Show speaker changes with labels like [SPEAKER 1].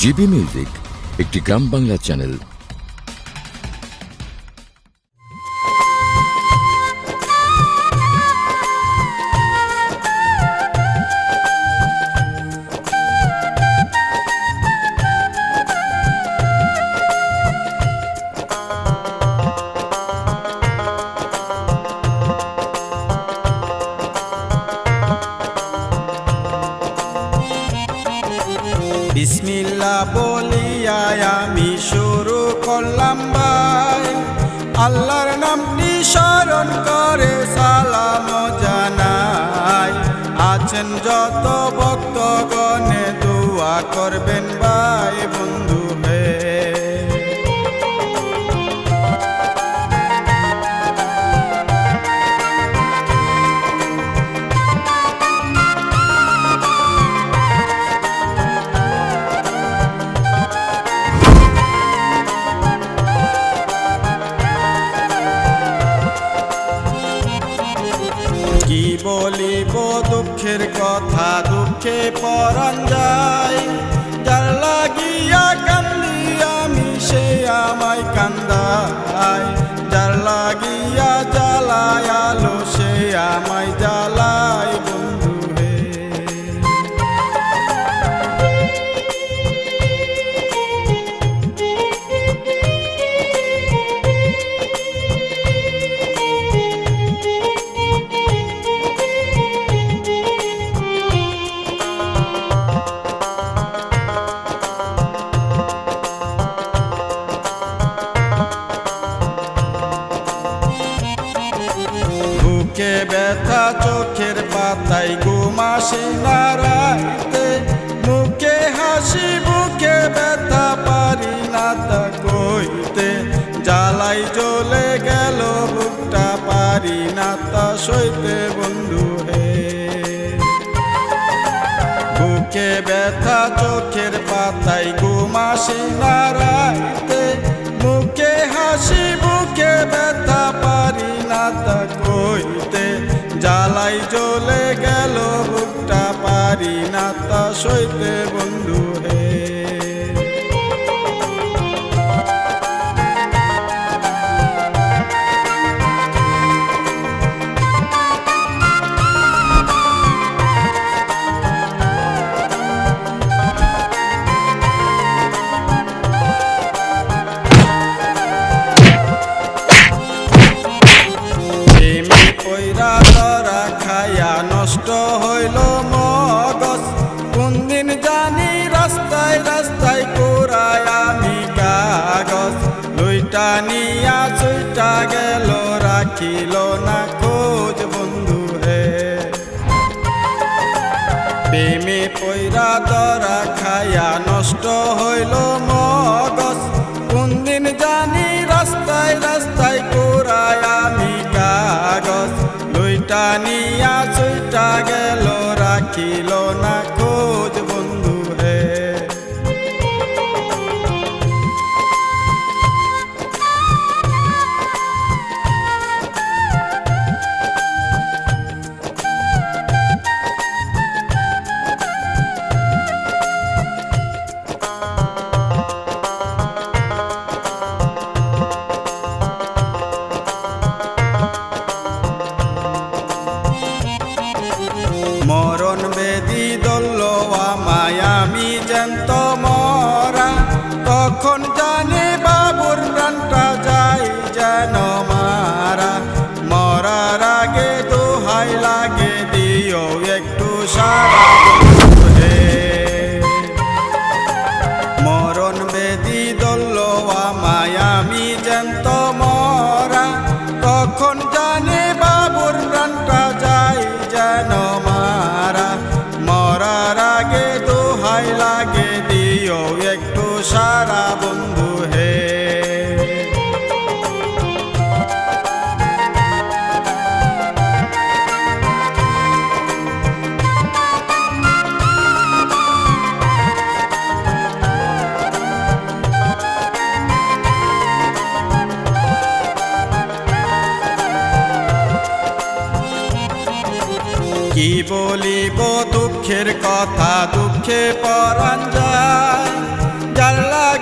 [SPEAKER 1] GB music একটি গ্রাম Bangla channel
[SPEAKER 2] বিসমিল্লা বলিয়া আমি শুরু করলাম ভাই। আল্লাহর নামটি স্মরণ করে সালাম জানাই। আছেন যত ভক্তগণে, দোয়া করবেন ভাই, বন্ধু হে বলিব দুঃখের কথা, দুঃখে পরাণ যায় যার লাগিয়া কান্দি, আমি সে আমায় কান্দায়। যার লাগিয়া জ্বালায় আলো, সে আমায় বুকে ব্যথা চোখের পাতায় ঘুমাসি নারাইতে মুখে হাসি, বুকে ব্যথা, পারি না তা কইতে। জ্বালাই জ্বলে গেল বুকটা, পারি না তা সইতে, বন্ধু হে। বুকে ব্যথা চোখের পাতায় ঘুমাসি নারাইতে মুখে হাসি, বুকে ব্যথা, পারি না তা কইতে। জ্বালাই জ্বলে গেল বুকটা পারি না তা সইতে বন্ধু। রাখিল না খোঁজ বন্ধু হে। প্রেমে পয়রা ধরা খায়া নষ্ট হইল মগজ। কোন দিন জানি রাস্তায় রাস্তায় কোরায় আমি কাগজ। লইটা নিয়া চুইটা গেল, রাখিল না দোহাই লাগে দিও একটু সারা হে। মরণ বেদি দল্ল আমায় আমি জ্যান্ত মরা। তখন জানে বাবুর প্রাণটা যাই যেন মারা। মরার আগে দোহাই লাগে দিও একটু সারা বন্ধু হে কি বলিব দুঃখের কথা দুঃখে পরাঞ্জা যায়